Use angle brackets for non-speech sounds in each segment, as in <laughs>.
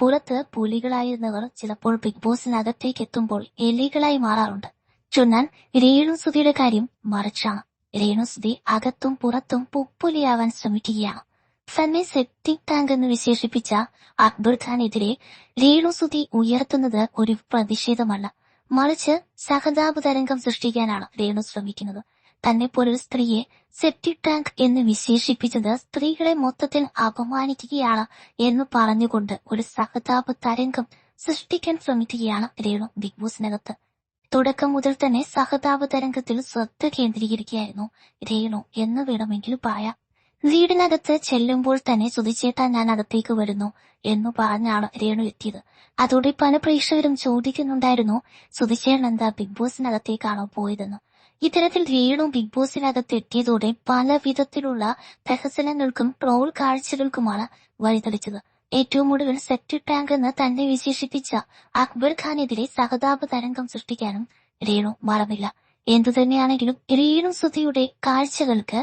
പുറത്ത് പുലികളായിരുന്നവർ ചിലപ്പോൾ ബിഗ് ബോസിനകത്തേക്ക് എത്തുമ്പോൾ എലികളായി മാറാറുണ്ട്. ചൊന്നാൽ രേണു സുധിയുടെ കാര്യം മറിച്ചാണ്. രേണു സുധി അകത്തും പുറത്തും പുപ്പുലിയാവാൻ ശ്രമിക്കുകയാണ്. തന്നെ സെപ്റ്റിക് ടാങ്ക് എന്ന് വിശേഷിപ്പിച്ച അക്ബർ ഖാനെതിരെ രേണു സുധി ഉയർത്തുന്നത് ഒരു പ്രതിഷേധമല്ല. മറിച്ച് സഹതാപ തരംഗം സൃഷ്ടിക്കാനാണ് രേണു ശ്രമിക്കുന്നത്. തന്നെ പോലൊരു സ്ത്രീയെ സെപ്റ്റിക് ടാങ്ക് എന്ന് വിശേഷിപ്പിച്ചത് സ്ത്രീകളെ മൊത്തത്തിൽ അപമാനിക്കുകയാണ് എന്ന് പറഞ്ഞുകൊണ്ട് ഒരു സഹതാപ തരംഗം സൃഷ്ടിക്കാൻ ശ്രമിക്കുകയാണ് രേണു ബിഗ് ബോസിനകത്ത് തുടക്കം മുതൽ തന്നെ സഹതാപ തരംഗത്തിൽ ശ്രദ്ധ കേന്ദ്രീകരിക്കുകയായിരുന്നു രേണു എന്ന് വേണമെങ്കിൽ പറയാം. വീടിനകത്ത് ചെല്ലുമ്പോൾ തന്നെ സുതിച്ചേട്ടാ ഞാൻ അകത്തേക്ക് വരുന്നു എന്ന് പറഞ്ഞാണ് രേണു എത്തിയത്. അതോടെ പല പ്രേക്ഷകരും ചോദിക്കുന്നുണ്ടായിരുന്നു സുതിച്ചേട്ടൻ എന്താ ബിഗ് ബോസിനകത്തേക്കാണോ പോയതെന്ന്. ഇത്തരത്തിൽ രേണു ബിഗ് ബോസിനകത്ത് എത്തിയതോടെ പല വിധത്തിലുള്ള പ്രഹസനങ്ങൾക്കും ട്രോൾ കാഴ്ചകൾക്കുമാണ് വഴിതെളിച്ചത്. ഏറ്റവും ഒടുവിൽ സെറ്റ് ടാങ്ക് എന്ന് തന്നെ വിശേഷിപ്പിച്ച അക്ബർ ഖാനെതിരെ സഹതാപ തരംഗം സൃഷ്ടിക്കാനും രേണു മറന്നില്ല. എന്തുതന്നെയാണെങ്കിലും രേണു സുധിയുടെ കാഴ്ചകൾക്ക്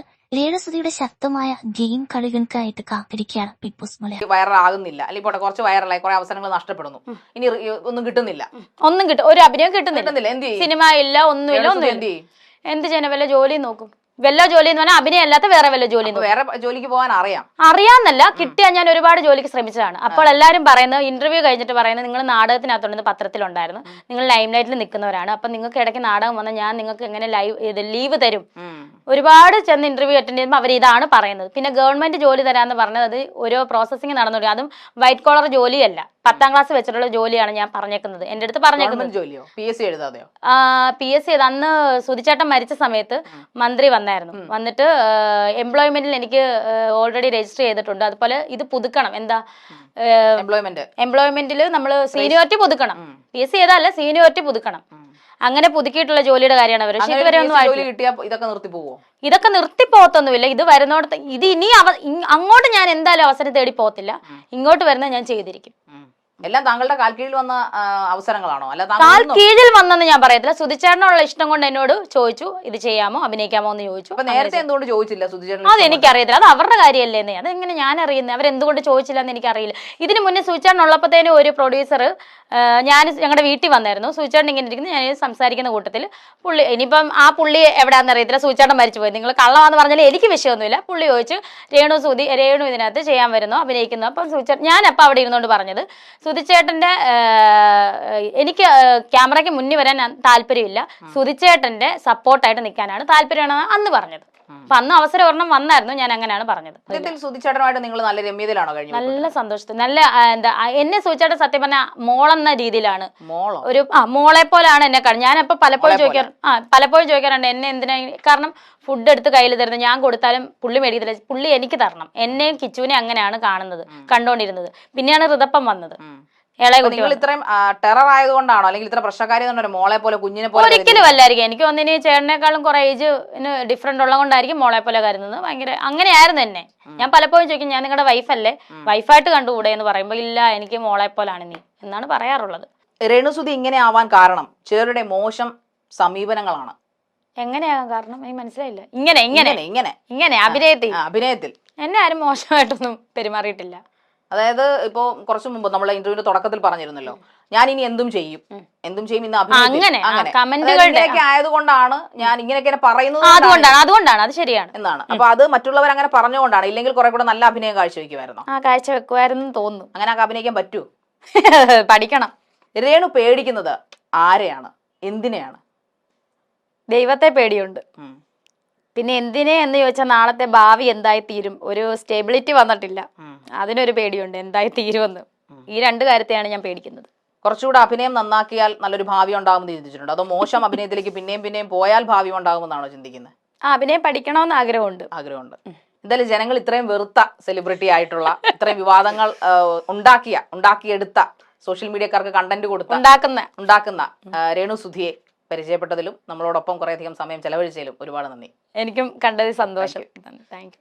സുധിയുടെ ശക്തമായ ഗെയിം കളികൾക്കായിട്ട് കാത്തിരിക്കുകയാണ് ബിഗ് ബോസ് മലയാളം. വൈറലാകുന്നില്ല. അല്ലെങ്കിൽ പോട്ടെ കുറച്ച് വൈറലായി. കുറെ അവസരങ്ങൾ നഷ്ടപ്പെടുന്നു. ഇനി ഒന്നും കിട്ടുന്നില്ല. ഒന്നും കിട്ടും ഒരു അഭിനയം കിട്ടുന്നില്ല. എന്ത് ചെയ്യും? സിനിമ ഇല്ല ഒന്നുമില്ല ഒന്നും എന്ത് ചെയ്യും? എന്ത് ചെയ്യണം വല്ല ജോലി നോക്കും. വല്ല ജോലി എന്ന് പറഞ്ഞാൽ അഭിനയം അല്ലാത്ത വേറെ വല്ല ജോലി വേറെ ജോലിക്ക് പോകാൻ അറിയാം. അറിയാന്നല്ല കിട്ടിയാൽ ഞാൻ ഒരുപാട് ജോലിക്ക് ശ്രമിച്ചതാണ്. അപ്പോൾ എല്ലാവരും പറയുന്നത് ഇന്റർവ്യൂ കഴിഞ്ഞിട്ട് പറയുന്നത് നിങ്ങൾ നാടകത്തിനകത്തുണ്ടെന്ന് പത്രത്തിലുണ്ടായിരുന്നു. നിങ്ങൾ ലൈം ലൈറ്റിൽ നിൽക്കുന്നവരാണ്. അപ്പൊ നിങ്ങൾക്ക് ഇടയ്ക്ക് നാടകം വന്നാൽ ഞാൻ നിങ്ങൾക്ക് എങ്ങനെ ലൈവ് ഇത് ലീവ് തരും. ഒരുപാട് ചെന്ന് ഇന്റർവ്യൂ അറ്റൻഡ് ചെയ്യുമ്പോൾ അവർ ഇതാണ് പറയുന്നത്. പിന്നെ ഗവൺമെന്റ് ജോലി തരാന്ന് പറഞ്ഞത് അത് ഓരോ പ്രോസസ്സിംഗ് നടന്നുകൊടുക്കും അതും വൈറ്റ് കോളർ ജോലിയല്ല. പത്താം ക്ലാസ് വെച്ചിട്ടുള്ള ജോലിയാണ് ഞാൻ പറഞ്ഞേക്കുന്നത്. എന്റെ അടുത്ത് പറഞ്ഞേക്കുന്നത് ജോലിയോ? പി എസ് സി എഴുതാതെയോ? പി എസ് സി അന്ന് സുധിച്ചേട്ടൻ മരിച്ച സമയത്ത് മന്ത്രി വന്നായിരുന്നു. വന്നിട്ട് എംപ്ലോയ്മെന്റിൽ എനിക്ക് ഓൾറെഡി രജിസ്റ്റർ ചെയ്തിട്ടുണ്ട്. അതുപോലെ ഇത് പുതുക്കണം. എന്താ എംപ്ലോയ്മെന്റ് എംപ്ലോയ്മെന്റിൽ നമ്മൾ സീനിയോറിറ്റി പുതുക്കണം. പി എസ് സി ചെയ്താലല്ല സീനിയോറിറ്റി പുതുക്കണം. അങ്ങനെ പുതുക്കിയിട്ടുള്ള ജോലിയുടെ കാര്യമാണ് അവർ പക്ഷെ ഇതുവരെ ഒന്നും ഇതൊക്കെ നിർത്തി പോവോ? ഇതൊക്കെ നിർത്തി പോകത്തൊന്നുമില്ല ഇത് വരുന്നോടത്ത് ഇത് ഇനി അങ്ങോട്ട് ഞാൻ എന്തായാലും അവസരം തേടി പോകത്തില്ല ഇങ്ങോട്ട് വരുന്ന ഞാൻ ചെയ്തിരിക്കും. എല്ലാം താങ്കളുടെ കാൽ കീഴിൽ വന്ന അവസരങ്ങളാണോ? അല്ല കാൽ കീഴിൽ വന്നെന്ന് ഞാൻ പറയത്തില്ല. സുധിച്ചേട്ടനുള്ള ഇഷ്ടം കൊണ്ട് എന്നോട് ചോദിച്ചു ഇത് ചെയ്യാമോ? അഭിനയിക്കാമോ? എന്ന് ചോദിച്ചു. അപ്പൊ നേരത്തെ എന്തുകൊണ്ട് ചോദിച്ചില്ല സുധിചേട്ടൻ അത് എനിക്കറിയത്തില്ല. അത് അവരുടെ കാര്യമല്ലേ എന്ന് അതെങ്ങനെ ഞാൻ അറിയുന്നത് അവരെന്തുകൊണ്ട് ചോദിച്ചില്ല എന്ന് എനിക്കറിയില്ല. ഇതിന് മുന്നേ ഉള്ളപ്പോഴത്തേനും ഒരു പ്രൊഡ്യൂസർ ഞാൻ ഞങ്ങളുടെ വീട്ടിൽ വന്നായിരുന്നു. സുധിച്ചേട്ടൻ ഇങ്ങനെ ഇരിക്കുന്നു. ഞാൻ സംസാരിക്കുന്ന കൂട്ടത്തിൽ പുള്ളി ഇനിയിപ്പം ആ പുള്ളി എവിടെയാണെന്ന് അറിയത്തില്ല. സുധിച്ചേട്ടൻ മരിച്ചു പോയി. നിങ്ങൾ കള്ളമാന്ന് പറഞ്ഞാൽ എനിക്ക് വിഷയമൊന്നുമില്ല. പുള്ളി ചോദിച്ചു രേണു സുധി രേണു ഇതിനകത്ത് ചെയ്യാൻ വരുന്നു? അഭിനയിക്കുന്നു? അപ്പം സുധിച്ചേട്ടൻ ഞാൻ അപ്പം അവിടെ ഇരുന്നുകൊണ്ട് പറഞ്ഞത് സുധിച്ചേട്ടന്റെ എനിക്ക് ക്യാമറയ്ക്ക് മുന്നിൽ വരാൻ താല്പര്യമില്ല. സുധിച്ചേട്ടന്റെ സപ്പോർട്ടായിട്ട് നിൽക്കാനാണ് താല്പര്യമാണ് അന്ന് പറഞ്ഞത്. അപ്പൊ അന്ന് അവസരം ഒരെണ്ണം വന്നായിരുന്നു ഞാൻ അങ്ങനെയാണ് പറഞ്ഞത്. സുധിച്ചേട്ടനുമായിട്ട് നിങ്ങൾ നല്ല രമ്യതയിലാണോ നല്ല സന്തോഷത്തിൽ. നല്ല എന്താ എന്നെ സുതിച്ചേട്ടൻ സത്യം പറഞ്ഞ മോളെന്ന രീതിയിലാണ്. മോളോ? ഒരു ആ മോളെ പോലെയാണ് എന്നെ ഞാൻ ഞാനപ്പോ പലപ്പോഴും ചോദിക്കാറ് ആ പലപ്പോഴും ചോദിക്കാറുണ്ട് എന്നെ എന്തിനാ കാരണം ഫുഡ് എടുത്ത് കയ്യിൽ തരുന്നത് ഞാൻ കൊടുത്താലും പുള്ളി മേടിക്കത്തില്ല. പുള്ളി എനിക്ക് തരണം. എന്നെയും കിച്ചുവിനെ അങ്ങനെയാണ് കാണുന്നത് കണ്ടോണ്ടിരുന്നത്. പിന്നെയാണ് ഋതപ്പം വന്നത്. നിങ്ങൾ ഇത്രയും ടെറർ ആയതുകൊണ്ടാണോ അല്ലെങ്കിൽ ഇത്ര പ്രശ്നക്കാരി ഒരു മോളെ പോലെ കുഞ്ഞിനെ പോലെ ഒരിക്കലും അല്ലായിരിക്കും. എനിക്ക് ഒന്നിന് ചേട്ടനേക്കാളും കുറെ ഏജ് ഡിഫറെന്റ് ഉള്ളതുകൊണ്ടായിരിക്കും മോളെ പോലെ കരുതുന്നത്. ഭയങ്കര അങ്ങനെയായിരുന്നു എന്നെ. ഞാൻ പലപ്പോഴും ചോദിക്കും ഞാൻ നിങ്ങളുടെ വൈഫല്ലേ വൈഫായിട്ട് കണ്ടുകൂടെ? എന്ന് പറയുമ്പോൾ ഇല്ല എനിക്ക് മോളെ പോലാണ് നീ. എന്നാണ് പറയാറുള്ളത്. രേണുസുതി ഇങ്ങനെ ആവാൻ കാരണം ചിലരുടെ മോശം സമീപനങ്ങളാണ്. എങ്ങനെയാകാൻ കാരണം എനിക്ക് മനസ്സിലായില്ല. ഇങ്ങനെ ഇങ്ങനെ ഇങ്ങനെ ഇങ്ങനെ. ഇങ്ങനെ അഭിനയത്തിൽ. ആ, അഭിനയത്തിൽ. എന്നെ ആരും മോശമായിട്ടൊന്നും പെരുമാറിയിട്ടില്ല. അതായത് ഇപ്പോ കുറച്ചു മുമ്പ് നമ്മളെ ഇന്റർവ്യൂവിന്റെ തുടക്കത്തിൽ പറഞ്ഞിരുന്നല്ലോ. ഞാൻ ഇനി എന്തും ചെയ്യും. എന്തും ചെയ്യും ഇന്ന് അഭിനയത്തിൽ. അങ്ങനെ, ആ, ഇങ്ങനെയൊക്കെ ആയതുകൊണ്ടാണ് ഞാൻ ഇങ്ങനെയൊക്കെ പറയുന്നത് ആ, കൊണ്ടാണ് അതുകൊണ്ടാണ് അതുകൊണ്ടാണ് അത് ശരിയാണ്. എന്നാണ്. അപ്പൊ അത് മറ്റുള്ളവർ അങ്ങനെ പറഞ്ഞുകൊണ്ടാണ്. ഇല്ലെങ്കിൽ കുറെ കൂടെ നല്ല അഭിനയം കാഴ്ചവെക്കുമായിരുന്നു? ആ കാഴ്ച വെക്കുമായിരുന്നു തോന്നുന്നു. അങ്ങനെ ഒക്കെ അഭിനയിക്കാൻ പറ്റൂ <laughs> പഠിക്കണം. രേണു പേടിക്കുന്നത് ആരെയാണ്? എന്തിനെയാണ്? ദൈവത്തെ പേടിയുണ്ട്. പിന്നെ എന്തിനെ എന്ന് ചോദിച്ചാൽ നാളത്തെ ഭാവി എന്തായി തീരും? ഒരു സ്റ്റെബിലിറ്റി വന്നിട്ടില്ല. അതിനൊരു പേടിയുണ്ട് എന്തായി തീരുമെന്ന്. ഈ രണ്ട് കാര്യത്തെയാണ് ഞാൻ പേടിക്കുന്നത്. കുറച്ചുകൂടെ അഭിനയം നന്നാക്കിയാൽ നല്ലൊരു ഭാവി ഉണ്ടാകുമെന്ന് ചിന്തിച്ചിട്ടുണ്ട്. അതോ മോശം അഭിനയത്തിലേക്ക് പിന്നെയും പിന്നെയും പോയാൽ ഭാവി ഉണ്ടാകുമെന്നാണോ ചിന്തിക്കുന്നത്? ആ അഭിനയം പഠിക്കണമെന്ന് ആഗ്രഹമുണ്ട്. ആഗ്രഹമുണ്ട്. എന്തായാലും ജനങ്ങൾ ഇത്രയും വെറുത്ത സെലിബ്രിറ്റി ആയിട്ടുള്ള ഇത്രയും വിവാദങ്ങൾ ഉണ്ടാക്കിയ ഉണ്ടാക്കിയെടുത്ത സോഷ്യൽ മീഡിയക്കാർക്ക് കണ്ടന്റ് കൊടുത്ത ഉണ്ടാക്കുന്ന. ഉണ്ടാക്കുന്ന രേണു സുധിയെ പരിചയപ്പെട്ടതിലും നമ്മളോടൊപ്പം കുറേയധികം സമയം ചെലവഴിച്ചതിലും ഒരുപാട് നന്ദി. എനിക്കും കണ്ടതിൽ സന്തോഷം. Thank you.